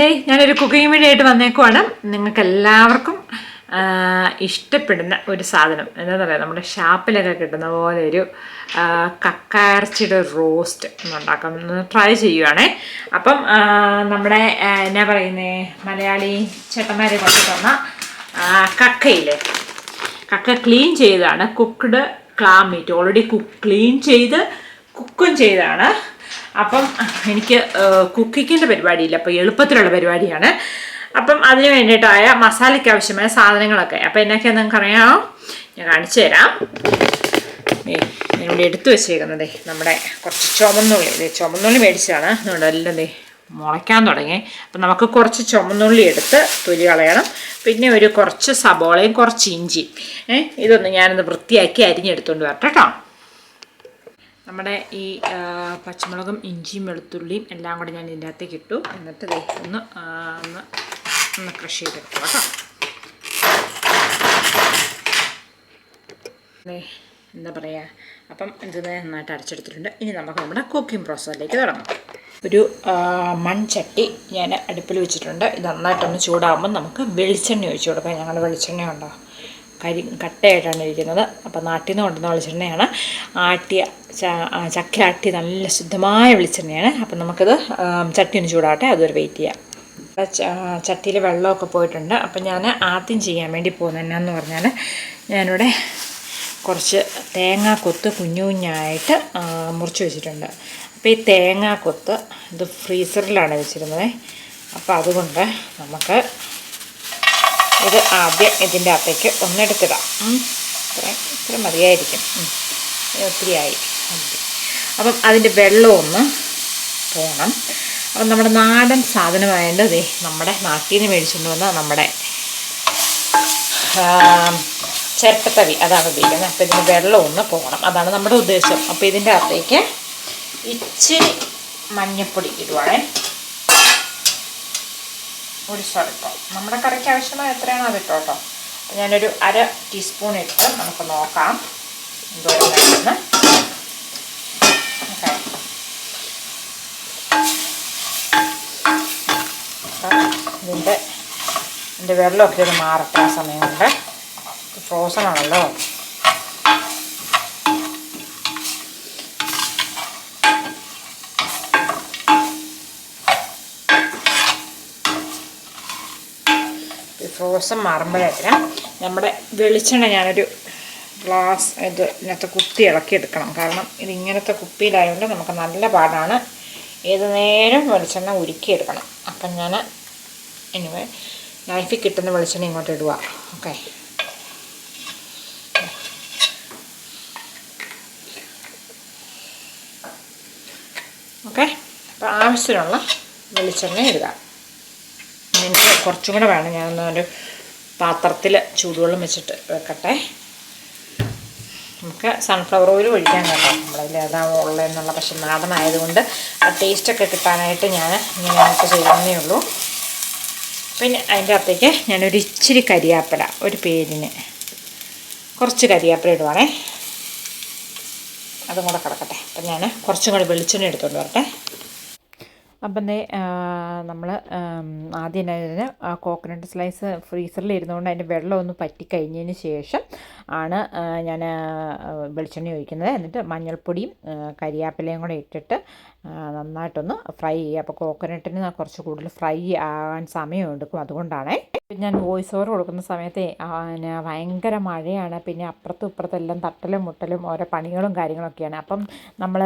ദേ ഞാനൊരു cooking video ആയിട്ട് വന്നേക്കുവാണ്. നിങ്ങൾക്ക് എല്ലാവർക്കും ഇഷ്ടപ്പെടുന്ന ഒരു സാധനം. എന്താ പറയുക നമ്മുടെ ഷാപ്പിലൊക്കെ കിട്ടുന്ന പോലെ ഒരു കക്കയർച്ചിയുടെ റോസ്റ്റ് ഉണ്ടാക്കാം ട്രൈ ചെയ്യുവാണേ. അപ്പം നമ്മുടെ എന്നാ പറയുന്നേ? മലയാളി ചേട്ടന്മാരെ കൊണ്ടു തന്ന കക്കയില്ലേ? കക്ക ക്ലീൻ ചെയ്താണ് cooked clam meat already cook clean ചെയ്ത് കുക്കും ചെയ്താണ്. അപ്പം എനിക്ക് കുക്കിങ്ങിന്റെ പരിപാടിയില്ല. അപ്പോൾ എളുപ്പത്തിലുള്ള പരിപാടിയാണ്. അപ്പം അതിന് വേണ്ടിയിട്ടായ മസാലയ്ക്ക് ആവശ്യമായ സാധനങ്ങളൊക്കെ. അപ്പം എന്നൊക്കെയാണ് അറിയാമോ ഞാൻ കാണിച്ചു തരാം. ഞാനിവിടെ എടുത്തു വെച്ചേക്കുന്നതേ നമ്മുടെ കുറച്ച് ചുമന്നുള്ളി ദേ ചുമന്നുള്ളി മേടിച്ചതാണ്. അതുകൊണ്ട് എല്ലാം മുളയ്ക്കാൻ തുടങ്ങി. അപ്പം നമുക്ക് കുറച്ച് ചുമന്നുള്ളി എടുത്ത് തൊലി കളയണം. പിന്നെ ഒരു കുറച്ച് സബോളയും കുറച്ച് ഇഞ്ചി ഏ ഇതൊന്ന് ഞാനൊന്ന് വൃത്തിയാക്കി അരിഞ്ഞെടുത്തുകൊണ്ട് വരട്ടെ കേട്ടോ. നമ്മുടെ ഈ പച്ചമുളകും ഇഞ്ചിയും വെളുത്തുള്ളിയും എല്ലാം കൂടെ ഞാൻ ഇതിന്റെ അകത്തേക്ക് ഇട്ടു. എന്നിട്ട് ഒന്ന് ഒന്ന് ഒന്ന് ക്രഷ് ചെയ്തെടുക്കുക കേട്ടോ. എന്താ പറയുക അപ്പം ഇത് നന്നായിട്ട് അരച്ചെടുത്തിട്ടുണ്ട്. ഇനി നമുക്ക് നമ്മുടെ കുക്കിംഗ് പ്രോസസ്സിലേക്ക് തുടങ്ങാം. ഒരു മൺചട്ടി ഞാൻ അടുപ്പിൽ വെച്ചിട്ടുണ്ട്. ഇത് നന്നായിട്ടൊന്ന് ചൂടാകുമ്പോൾ നമുക്ക് വെളിച്ചെണ്ണ ഒഴിച്ചു കൊടുക്കാം. ഞങ്ങൾ വെളിച്ചെണ്ണ ഉണ്ടോ? കരി കട്ടയായിട്ടാണ് ഇരിക്കുന്നത്. അപ്പോൾ നാട്ടിൽ നിന്ന് കൊണ്ടുവന്ന വെളിച്ചെണ്ണയാണ്. ആട്ടിയ ച- ആ, ചക്ക ആട്ടിയ നല്ല ശുദ്ധമായ വെളിച്ചെണ്ണയാണ്. അപ്പം നമുക്കത് ചട്ടി ഒന്ന് ചൂടാട്ടെ അതുവരെ വെയിറ്റ് ചെയ്യാം. ചട്ടിയിൽ വെള്ളമൊക്കെ പോയിട്ടുണ്ട്. അപ്പം ഞാൻ ആദ്യം ചെയ്യാൻ വേണ്ടി പോകുന്നത് എന്നാന്ന് പറഞ്ഞാൽ ഞാനിവിടെ കുറച്ച് തേങ്ങാക്കൊത്ത് കുഞ്ഞു കുഞ്ഞായിട്ട് മുറിച്ച് വെച്ചിട്ടുണ്ട്. അപ്പോൾ ഈ തേങ്ങാ കൊത്ത് ഇത് ഫ്രീസറിലാണ് വെച്ചിരുന്നത്. അപ്പോൾ അതുകൊണ്ട് നമുക്ക് ഇത് ആദ്യം ഇതിന്റെ അകത്തേക്ക് ഒന്നെടുത്തിടാം. ഇത്ര ഇത്ര മതിയായിരിക്കും. ഒത്തിരിയായി. അപ്പം അതിന്റെ വെള്ളം ഒന്ന് പോകണം അപ്പം നമ്മുടെ നാടൻ സാധനമായതുകൊണ്ട് ദേ നമ്മുടെ നാട്ടിൽ നിന്ന് മേടിച്ചുകൊണ്ട് വന്ന നമ്മുടെ ചിരട്ടത്തവി. അതാണ് ഉപയോഗിക്കുന്നത് അപ്പോൾ ഇതിന് വെള്ളം ഒന്ന് പോകണം അതാണ് നമ്മുടെ ഉദ്ദേശം. അപ്പോൾ ഇതിന്റെ അകത്തേക്ക് ഇച്ചിരി മഞ്ഞൾപ്പൊടി ഇടുവാണേ. ഒരു സ്വല്പം. നമ്മുടെ കറിക്ക് ആവശ്യമായ എത്രയാണോ അത് ഇട്ടോ കേട്ടോ അപ്പോൾ ഞാനൊരു അര ടീസ്പൂൺ ഇട്ട് നമുക്ക് നോക്കാം. എന്തോരം ഓക്കെ ഇതിന്റെ ഇതിന്റെ വെള്ളമൊക്കെ ഒന്ന് മാറട്ടെ ആ സമയം കൊണ്ട്. ഫ്രോസൺ ആണല്ലോ. ഫ്രോസൺ മാറുമ്പോഴേക്കിന് നമ്മുടെ വെളിച്ചെണ്ണ ഞാനൊരു ഗ്ലാസ് ഇത് ഇതിനകത്ത് കുത്തി ഇളക്കിയെടുക്കണം. കാരണം ഇത് ഇങ്ങനത്തെ കുപ്പിയിലായതുകൊണ്ട് നമുക്ക് നല്ല പാടാണ്. ഏത് നേരം വെളിച്ചെണ്ണ ഉരുക്കിയെടുക്കണം. അപ്പം ഞാൻ എനിവേ നൈഫിൽ കിട്ടുന്ന വെളിച്ചെണ്ണ ഇങ്ങോട്ട് ഇടുക. ഓക്കെ ഓക്കെ അപ്പോൾ ആവശ്യത്തിനുള്ള വെളിച്ചെണ്ണ ഇടുക. എനിക്ക് കുറച്ചും കൂടെ വേണം. ഞാനൊന്ന് ഒരു പാത്രത്തിൽ ചൂടുവെള്ളം വെച്ചിട്ട് വെക്കട്ടെ. നമുക്ക് സൺഫ്ലവർ ഓയിൽ ഒഴിക്കാൻ കേട്ടോ. നമ്മളതിൽ ഏതാണോ ഉള്ളതെന്നുള്ള പക്ഷെ നാടനായതുകൊണ്ട് ആ ടേസ്റ്റൊക്കെ കിട്ടാനായിട്ട് ഞാൻ ഇങ്ങനെ ചെയ്യുന്നേ ഉള്ളൂ. പിന്നെ അതിന്റെ അകത്തേക്ക് ഞാനൊരു ഇച്ചിരി കരിയാപ്പില ഒരു പേരിന്. കുറച്ച് കരിയാപ്പില ഇടുവാണേ. അതും കൂടെ കിടക്കട്ടെ. അപ്പം ഞാൻ കുറച്ചും കൂടി വെളിച്ചെണ്ണ എടുത്തുകൊണ്ട് വരട്ടെ. അപ്പം ദേ നമ്മൾ ആദ്യം തന്നെ ആ കോക്കനട്ട് സ്ലൈസ് ഫ്രീസറിൽ ഇരുന്നുകൊണ്ട് അതിന്റെ വെള്ളം ഒന്ന് പറ്റിക്കഴിഞ്ഞതിന് ശേഷം ആണ് ഞാൻ വെളിച്ചെണ്ണ ഒഴിക്കുന്നത്. എന്നിട്ട് മഞ്ഞൾപ്പൊടിയും കരിയാപ്പിലയും കൂടെ ഇട്ടിട്ട് നന്നായിട്ടൊന്ന് ഫ്രൈ ചെയ്യുക. അപ്പോൾ കോക്കനട്ടിന് കുറച്ച് കൂടുതൽ ഫ്രൈ ആകാൻ സമയം എടുക്കും അതുകൊണ്ടാണേ. ഞാൻ വോയിസ് ഓവർ കൊടുക്കുന്ന സമയത്ത് പിന്നെ ഭയങ്കര മഴയാണ്. പിന്നെ അപ്പുറത്തും ഇപ്പുറത്തെല്ലാം തട്ടലും മുട്ടലും ഓരോ പണികളും കാര്യങ്ങളൊക്കെയാണ്. അപ്പം നമ്മൾ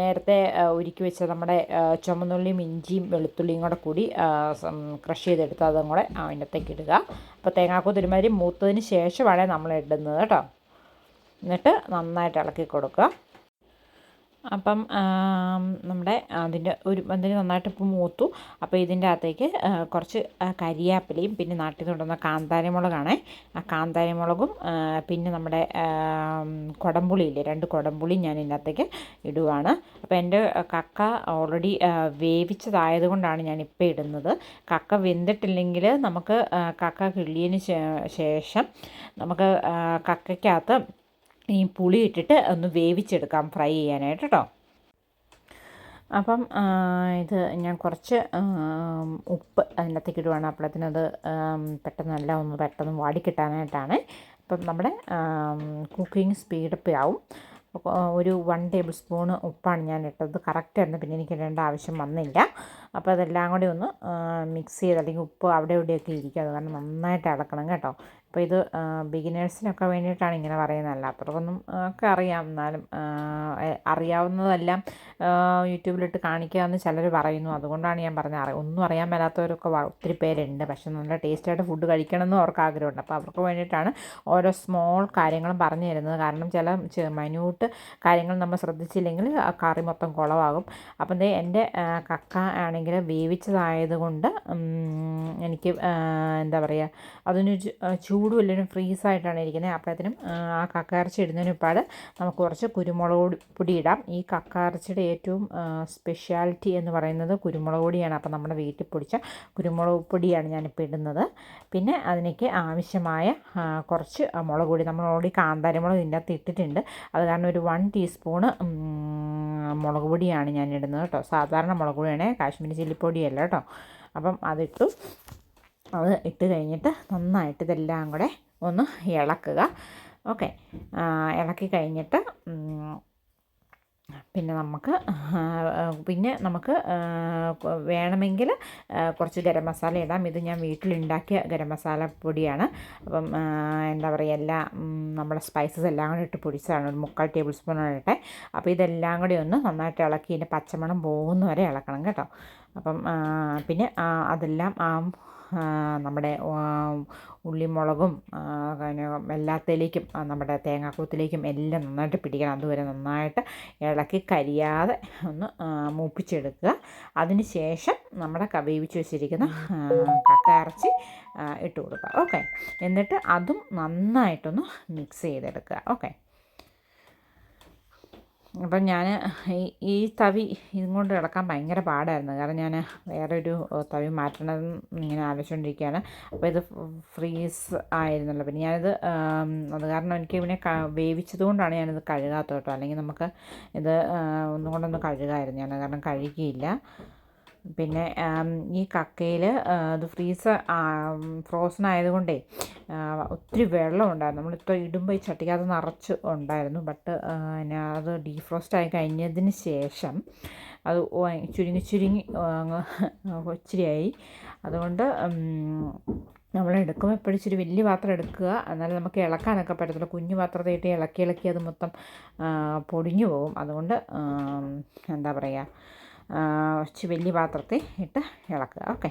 നേരത്തെ ഒരുക്കി വെച്ച നമ്മുടെ ചുമന്നുള്ളിയും ഇഞ്ചിയും വെളുത്തുള്ളിയും കൂടെ കൂടി ക്രഷ് ചെയ്തെടുത്ത് അതും കൂടെ അതിനകത്തേക്ക് ഇടുക. അപ്പോൾ തേങ്ങാക്കൂത്ത് ഒരുമാതിരി മൂത്തതിന് ശേഷമാണ് നമ്മൾ ഇടുന്നത് കേട്ടോ. എന്നിട്ട് നന്നായിട്ട് ഇളക്കി കൊടുക്കുക. അപ്പം നമ്മുടെ അതിന്റെ ഒരു അതിന് നന്നായിട്ട് ഇപ്പം മൂത്തു. അപ്പോൾ ഇതിന്റെ അകത്തേക്ക് കുറച്ച് കരിയാപ്പിലയും പിന്നെ നാട്ടിൽ നിന്ന് കൊണ്ടുവന്ന കാന്താരിമുളകാണേ. ആ കാന്താരിമുളകും പിന്നെ നമ്മുടെ കുടംപുളിയില്ലേ രണ്ട് കുടംപുളിയും ഞാൻ ഇതിന്റെ അകത്തേക്ക് ഇടുവാണ്. അപ്പോൾ എന്റെ കക്ക ഓൾറെഡി വേവിച്ചതായത് കൊണ്ടാണ് ഞാൻ ഇടുന്നത്. കക്ക വെന്തിട്ടില്ലെങ്കിൽ നമുക്ക് കക്ക കിള്ളിയതിന് ശേഷം നമുക്ക് കക്കയ്ക്കകത്ത് ഈ പുളി ഇട്ടിട്ട് ഒന്ന് വേവിച്ചെടുക്കാം ഫ്രൈ ചെയ്യാനായിട്ട് കേട്ടോ അപ്പം ഇത് ഞാൻ കുറച്ച് ഉപ്പ് അതിനകത്തേക്ക് ഇടുവാണ്. അപ്പോഴത്തിനത് അത് ആം, പെട്ടെന്ന് എല്ലാം ഒന്ന് പെട്ടെന്ന് വാടിക്കിട്ടാനായിട്ടാണ്. അപ്പം നമ്മുടെ കുക്കിംഗ് സ്പീഡപ്പ് ആവും ഒരു വൺ ടേബിൾ സ്പൂൺ ഉപ്പാണ് ഞാൻ ഇട്ടത്. കറക്റ്റായിരുന്നു പിന്നെ എനിക്ക് ഇടേണ്ട ആവശ്യം വന്നില്ല. അപ്പോൾ അതെല്ലാം കൂടി ഒന്ന് മിക്സ് ചെയ്ത് അല്ലെങ്കിൽ ഉപ്പ് അവിടെ ഇവിടെയൊക്കെ ഇരിക്കും. അത് കാരണം നന്നായിട്ട് ഇളക്കണം കേട്ടോ. അപ്പോൾ ഇത് ബിഗിനേഴ്സിനൊക്കെ വേണ്ടിയിട്ടാണ് ഇങ്ങനെ പറയുന്നതല്ല. അത്രക്കൊന്നും ഒക്കെ അറിയാം. എന്നാലും അറിയാവുന്നതെല്ലാം യൂട്യൂബിലിട്ട് കാണിക്കുക എന്ന് ചിലർ പറയുന്നു. അതുകൊണ്ടാണ് ഞാൻ പറഞ്ഞത്. ഒന്നും അറിയാൻ മേലാത്തവരൊക്കെ ഒത്തിരി പേരുണ്ട്. പക്ഷെ നല്ല ടേസ്റ്റായിട്ട് ഫുഡ് കഴിക്കണം എന്ന് അവർക്ക് ആഗ്രഹമുണ്ട് അപ്പോൾ അവർക്ക് വേണ്ടിയിട്ടാണ് ഓരോ സ്മോൾ കാര്യങ്ങളും പറഞ്ഞു തരുന്നത്. കാരണം ചില മൈന്യൂട്ട് കാര്യങ്ങൾ നമ്മൾ ശ്രദ്ധിച്ചില്ലെങ്കിൽ കറി മൊത്തം കുളമാകും അപ്പം എന്റെ കക്ക ആണെങ്കിൽ വേവിച്ചതായതുകൊണ്ട് ഉം, എനിക്ക് എന്താ പറയുക അതിന് ചൂടും എല്ലാവരും ഫ്രീസായിട്ടാണ് ഇരിക്കുന്നത് അപ്പോഴത്തേനും ആ, ആ കക്ക ഇറച്ചി ഇടുന്നതിന് പാട് നമുക്ക് കുറച്ച് കുരുമുളക് പൊടി ഇടാം. ഈ കക്ക ഇറച്ചിയുടെ ഏറ്റവും സ്പെഷ്യാലിറ്റി എന്ന് പറയുന്നത് കുരുമുളക് പൊടിയാണ്. അപ്പോൾ നമ്മുടെ വീട്ടിൽ പൊടിച്ച കുരുമുളക് പൊടിയാണ് ഞാനിപ്പോൾ ഇടുന്നത്. പിന്നെ അതിനേക്ക് ആവശ്യമായ കുറച്ച് മുളക് പൊടി. നമ്മൾ ഓൾറെഡി കാന്താരിമുളക് ഇതിന്റെ അകത്ത് ഇട്ടിട്ടുണ്ട്. അത് കാരണം ഒരു വൺ ടീസ്പൂണ് മുളക് പൊടിയാണ് ഞാൻ ഇടുന്നത് കേട്ടോ. സാധാരണ മുളക് പൊടിയാണ് കാശ്മീരി ചില്ലിപ്പൊടിയല്ല കേട്ടോ. അപ്പം അതിട്ടു. അത് ഇട്ട് കഴിഞ്ഞിട്ട് നന്നായിട്ട് ഇതെല്ലാം കൂടെ ഒന്ന് ഇളക്കുക. ഓക്കെ. ഇളക്കി കഴിഞ്ഞിട്ട് പിന്നെ നമുക്ക് പിന്നെ നമുക്ക് വേണമെങ്കിൽ കുറച്ച് ഗരം മസാല ഇടാം. ഇത് ഞാൻ വീട്ടിലുണ്ടാക്കിയ ഗരം മസാല പൊടിയാണ്. അപ്പം എന്താ പറയുക എല്ലാ നമ്മുടെ സ്പൈസസ് എല്ലാം കൂടി ഇട്ട് പൊടിച്ചതാണ്. ഒരു മുക്കാൽ ടേബിൾ സ്പൂൺ ഇട്ടെ. അപ്പോൾ ഇതെല്ലാം കൂടി ഒന്ന് നന്നായിട്ട് ഇളക്കി ഇതിന്റെ പച്ചമണം പോകുന്ന വരെ ഇളക്കണം കേട്ടോ. അപ്പം പിന്നെ അതെല്ലാം ആ നമ്മുടെ ഉള്ളിമുളകും പിന്നെ എല്ലാത്തിലേക്കും നമ്മുടെ തേങ്ങാക്കൂത്തിലേക്കും എല്ലാം നന്നായിട്ട് പിടിക്കണം. അതുവരെ നന്നായിട്ട് ഇളക്കി കരിയാതെ ഒന്ന് മൂപ്പിച്ചെടുക്കുക. അതിന് ശേഷം നമ്മുടെ വേവിച്ച് വെച്ചിരിക്കുന്ന കക്ക ഇറച്ചി ഇട്ട് കൊടുക്കുക. ഓക്കെ. എന്നിട്ട് അതും നന്നായിട്ടൊന്ന് മിക്സ് ചെയ്തെടുക്കുക. ഓക്കെ. അപ്പം ഞാൻ ഈ തവി ഇതും കൊണ്ട് കിടക്കാൻ ഭയങ്കര പാടായിരുന്നു. കാരണം ഞാൻ വേറൊരു തവി മാറ്റണം ഇങ്ങനെ ആലോചിച്ചുകൊണ്ടിരിക്കുകയാണ് അപ്പോൾ ഇത് ഫ്രീസ് ആയിരുന്നല്ലോ. പിന്നെ ഞാനിത് അത് കാരണം എനിക്ക് ഇവനെ വേവിച്ചത് കൊണ്ടാണ് ഞാനിത് കഴുകാത്തോട്ടോ അല്ലെങ്കിൽ നമുക്ക് ഇത് ഒന്നുകൊണ്ടൊന്ന് ഒന്നും കൊണ്ടൊന്ന് കഴുകായിരുന്നു ഞാൻ. കാരണം കഴുകിയില്ല. പിന്നെ ഈ കക്കയിൽ അത് ഫ്രീസ് ഫ്രോസൺ ആയതുകൊണ്ടേ ഒത്തിരി വെള്ളം ഉണ്ടായിരുന്നു. നമ്മളിപ്പോൾ ഇടുമ്പോൾ ഈ ചട്ടിക്കകത്ത് നിറച്ച് ഉണ്ടായിരുന്നു. ബട്ട് പിന്നെ അത് ഡീഫ്രോസ്റ്റ് ആയി കഴിഞ്ഞതിന് ശേഷം അത് ചുരുങ്ങി ചുരുങ്ങി ഒച്ചിരിയായി. അതുകൊണ്ട് നമ്മൾ എടുക്കുമ്പോൾ എപ്പോഴും ഇച്ചിരി വലിയ പാത്രം എടുക്കുക. എന്നാലും നമുക്ക് ഇളക്കാനൊക്കെ പറ്റത്തുള്ളൂ. കുഞ്ഞു പാത്രത്തെ ഇട്ട് ഇളക്കി ഇളക്കി അത് മൊത്തം പൊടിഞ്ഞു പോകും. അതുകൊണ്ട് എന്താ പറയുക ഇച്ചിരി വലിയ പാത്രത്തിൽ ഇട്ട് ഇളക്കുക. ഓക്കെ.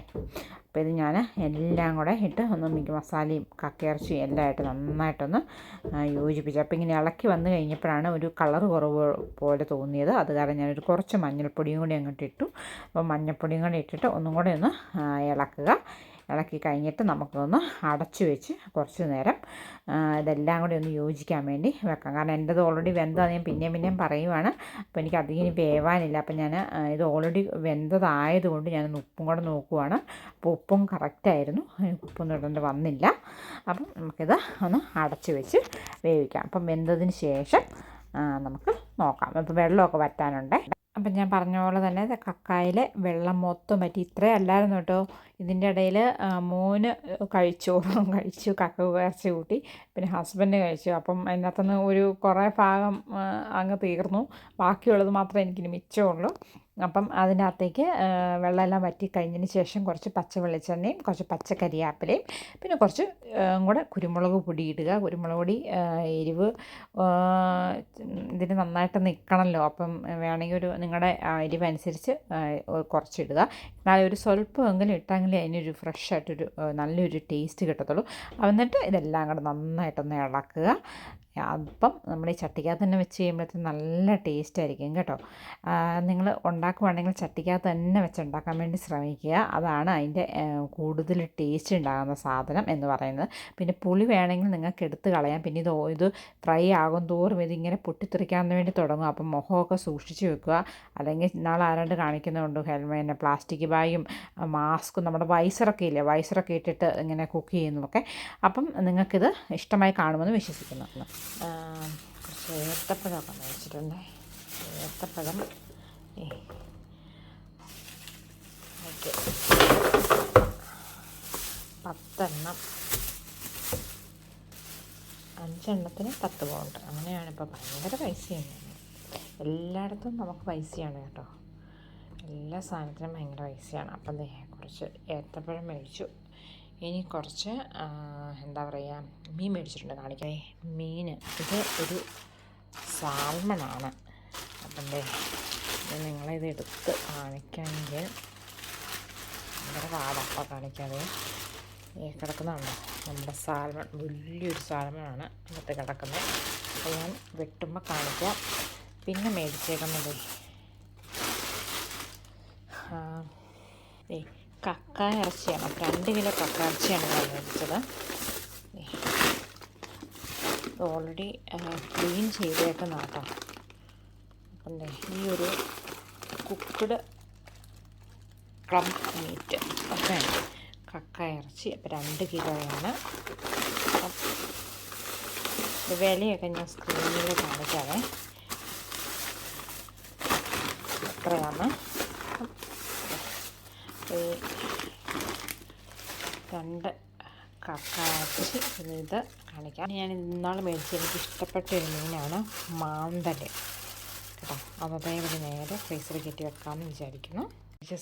അപ്പോൾ ഇത് ഞാൻ എല്ലാം കൂടെ ഇട്ട് ഒന്ന് മിക്ക മസാലയും കക്കയിറച്ചിയും എല്ലാം ആയിട്ട് നന്നായിട്ടൊന്ന് യോജിപ്പിച്ചു. അപ്പോൾ ഇങ്ങനെ ഇളക്കി വന്നു കഴിഞ്ഞപ്പോഴാണ് ഒരു കളർ കുറവ് പോലെ തോന്നിയത്. അത് കാരണം ഞാനൊരു കുറച്ച് മഞ്ഞൾപ്പൊടിയും കൂടി അങ്ങോട്ട് ഇട്ടു. അപ്പോൾ മഞ്ഞൾപ്പൊടിയും കൂടി ഇട്ടിട്ട് ഒന്നും കൂടെ ഒന്ന് ഇളക്കുക. ഇളക്കി കഴിഞ്ഞിട്ട് നമുക്കൊന്ന് അടച്ചു വെച്ച് കുറച്ച് നേരം ഇതെല്ലാം കൂടി ഒന്ന് യോജിക്കാൻ വേണ്ടി വെക്കാം. കാരണം എന്റെത് ഓൾറെഡി വെന്തതാണ് ഞാൻ പിന്നെയും പിന്നെയും പറയുവാണ്. അപ്പോൾ എനിക്ക് അധികം വേവാനില്ല. അപ്പോൾ ഞാൻ ഇത് ഓൾറെഡി വെന്തതായതുകൊണ്ട് ഞാൻ ഉപ്പും കൂടെ നോക്കുവാണ്. അപ്പോൾ ഉപ്പും കറക്റ്റായിരുന്നു ഉപ്പൊന്നും ഇടേണ്ടി വന്നില്ല. അപ്പം നമുക്കിത് ഒന്ന് അടച്ചു വെച്ച് വേവിക്കാം. അപ്പം വെന്തതിന് ശേഷം നമുക്ക് നോക്കാം. അപ്പോൾ വെള്ളമൊക്കെ വറ്റാനുണ്ട്. അപ്പം ഞാൻ പറഞ്ഞ പോലെ തന്നെ കക്കായിൽ വെള്ളം മൊത്തം പറ്റി ഇത്രയല്ലായിരുന്നു കേട്ടോ. ഇതിന്റെ ഇടയിൽ മോന് കഴിച്ചു. കഴിച്ചു കക്ക ഇറച്ചി കൂട്ടി. പിന്നെ ഹസ്ബൻഡ് കഴിച്ചു. അപ്പം അതിനകത്തുനിന്ന് ഒരു കുറേ ഭാഗം അങ്ങ് തീർന്നു. ബാക്കിയുള്ളത് മാത്രമേ എനിക്കിനി മിച്ചമുള്ളൂ. അപ്പം ആ, വെള്ളമെല്ലാം വറ്റി കഴിഞ്ഞതിന് ശേഷം കുറച്ച് പച്ച വെളിച്ചെണ്ണയും കുറച്ച് പച്ച കരിയാപ്പിലയും പിന്നെ കുറച്ച് കൂടെ കുരുമുളക് പൊടി ഇടുക. കുരുമുളക് പൊടി എരിവ് ഇതിന് നന്നായിട്ട് നിൽക്കണമല്ലോ. അപ്പം വേണമെങ്കിൽ ഒരു നിങ്ങളുടെ എരിവനുസരിച്ച് കുറച്ചിടുക എന്നാലും ഒരു സ്വല്പമെങ്കിലും ഇട്ടെങ്കിലേ അതിനൊരു ഫ്രഷ് ആയിട്ടൊരു നല്ലൊരു ടേസ്റ്റ് കിട്ടത്തുള്ളൂ. എന്നിട്ട് ഇതെല്ലാം കൂടെ നന്നായിട്ടൊന്ന് ഇളക്കുക. അപ്പം നമ്മൾ ഈ ചട്ടിക്കകത്ത് തന്നെ വെച്ച് കഴിയുമ്പോഴത്തേക്കും നല്ല ടേസ്റ്റ് ആയിരിക്കും കേട്ടോ. നിങ്ങൾ ഉണ്ടാക്കുവാണെങ്കിൽ ചട്ടിക്കകത്ത് തന്നെ വെച്ച് ഉണ്ടാക്കാൻ വേണ്ടി ശ്രമിക്കുക. അതാണ് അതിന്റെ കൂടുതൽ ടേസ്റ്റ് ഉണ്ടാകുന്ന സാധനം എന്ന് പറയുന്നത്. പിന്നെ പുളി വേണമെങ്കിൽ നിങ്ങൾക്ക് എടുത്ത് കളയാം. പിന്നെ ഇത് ഇത് ഫ്രൈ ആകും തോറും ഇതിങ്ങനെ പൊട്ടിത്തെറിക്കാൻ വേണ്ടി തുടങ്ങും. അപ്പം മുഖമൊക്കെ സൂക്ഷിച്ച് വെക്കുക. അല്ലെങ്കിൽ നാളെ ആരാണ്ട് കാണിക്കുന്നുണ്ട് ഹെൽമെറ്റ് പ്ലാസ്റ്റിക് ബാഗും മാസ്കും നമ്മുടെ വൈസറൊക്കെ ഇല്ലേ? വൈസറൊക്കെ ഇട്ടിട്ട് ഇങ്ങനെ കുക്ക് ചെയ്യുന്നതൊക്കെ. അപ്പം നിങ്ങൾക്കിത് ഇഷ്ടമായി കാണുമെന്ന് വിശ്വസിക്കുന്നു. കുറച്ച് ഏത്തപ്പഴമൊക്കെ മേടിച്ചിട്ടുണ്ട്. ഏത്തപ്പഴം. ഓക്കെ. പത്തെണ്ണം. അഞ്ചെണ്ണത്തിന് പത്ത് പൗണ്ട്. അങ്ങനെയാണ് ഇപ്പോൾ ഭയങ്കര പൈസയാണ്. എല്ലായിടത്തും നമുക്ക് പൈസയാണ് കേട്ടോ. എല്ലാ സാധനത്തിനും ഭയങ്കര പൈസയാണ്. അപ്പം കുറച്ച് ഏത്തപ്പഴം മേടിച്ചു. ഇനി കുറച്ച് എന്താ പറയുക മീൻ മേടിച്ചിട്ടുണ്ട് കാണിക്കണേ മീൻ ഇത് ഒരു സാൽമണാണ്. അപ്പം നിങ്ങളിത് എടുത്ത് കാണിക്കാമെങ്കിൽ ഭയങ്കര പാടപ്പം കാണിക്കാതെ. കിടക്കുന്നതാണ് നമ്മുടെ സാൽമൺ വലിയൊരു സാൽമണാണ് അകത്ത് കിടക്കുന്നത്. അപ്പോൾ ഞാൻ വെട്ടുമ്പോൾ കാണിക്കാം. പിന്നെ മേടിച്ചേക്കുന്നത്. ദേ കക്ക ഇറച്ചിയാണ്. രണ്ട് കിലോ കക്ക ഇറച്ചിയാണ് ഞാൻ മേടിച്ചത്. ഓൾറെഡി ക്ലീൻ ചെയ്തേക്കുന്ന കേട്ടോ അപ്പം ഈ ഒരു കുക്ക്ഡ് ക്ലം മീറ്റ് ഒക്കെ കക്ക ഇറച്ചി. അപ്പം രണ്ട് കിലോയാണ്. വിലയൊക്കെ ഞാൻ സ്ക്രീനിൽ കാണിക്കാവേ എത്രയാണ്? രണ്ട് കക്കാച്ച് ഇത് കാണിക്കാം. ഞാൻ ഇന്നാൾ മേടിച്ച് എനിക്ക് ഇഷ്ടപ്പെട്ട ഒരു മീനാണ് മാന്തൽ കേട്ടോ. അതേ അതേപോലെ നേരെ ഫ്രീസറിൽ കയറ്റി വെക്കാമെന്ന് വിചാരിക്കുന്നു.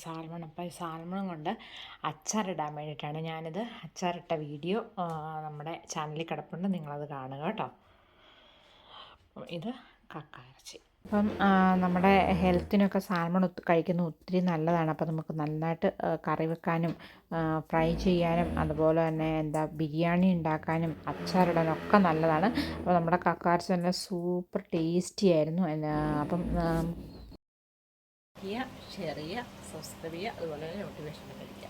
സാൽമൺ. അപ്പോൾ ഈ സാൽമൺ കൊണ്ട് അച്ചാറിടാൻ വേണ്ടിയിട്ടാണ് ഞാനിത് അച്ചാറിട്ട വീഡിയോ നമ്മുടെ ചാനലിൽ കിടപ്പുണ്ട്. നിങ്ങളത് കാണുക കേട്ടോ. ഇത് കക്ക ഇറച്ചി അപ്പം നമ്മുടെ ഹെൽത്തിനൊക്കെ സാൽമൺ കഴിക്കുന്നത് ഒത്തിരി നല്ലതാണ്. അപ്പോൾ നമുക്ക് നന്നായിട്ട് കറി വെക്കാനും ഫ്രൈ ചെയ്യാനും അതുപോലെ തന്നെ എന്താ ബിരിയാണി ഉണ്ടാക്കാനും അച്ചാറിടാനും ഒക്കെ നല്ലതാണ്. അപ്പോൾ നമ്മുടെ കക്കാർച്ച നല്ല സൂപ്പർ ടേസ്റ്റി ആയിരുന്നു. അപ്പം സബ്സ്ക്രൈബ് ചെയ്യുക അതുപോലെ തന്നെ മോട്ടിവേഷൻ കഴിക്കുക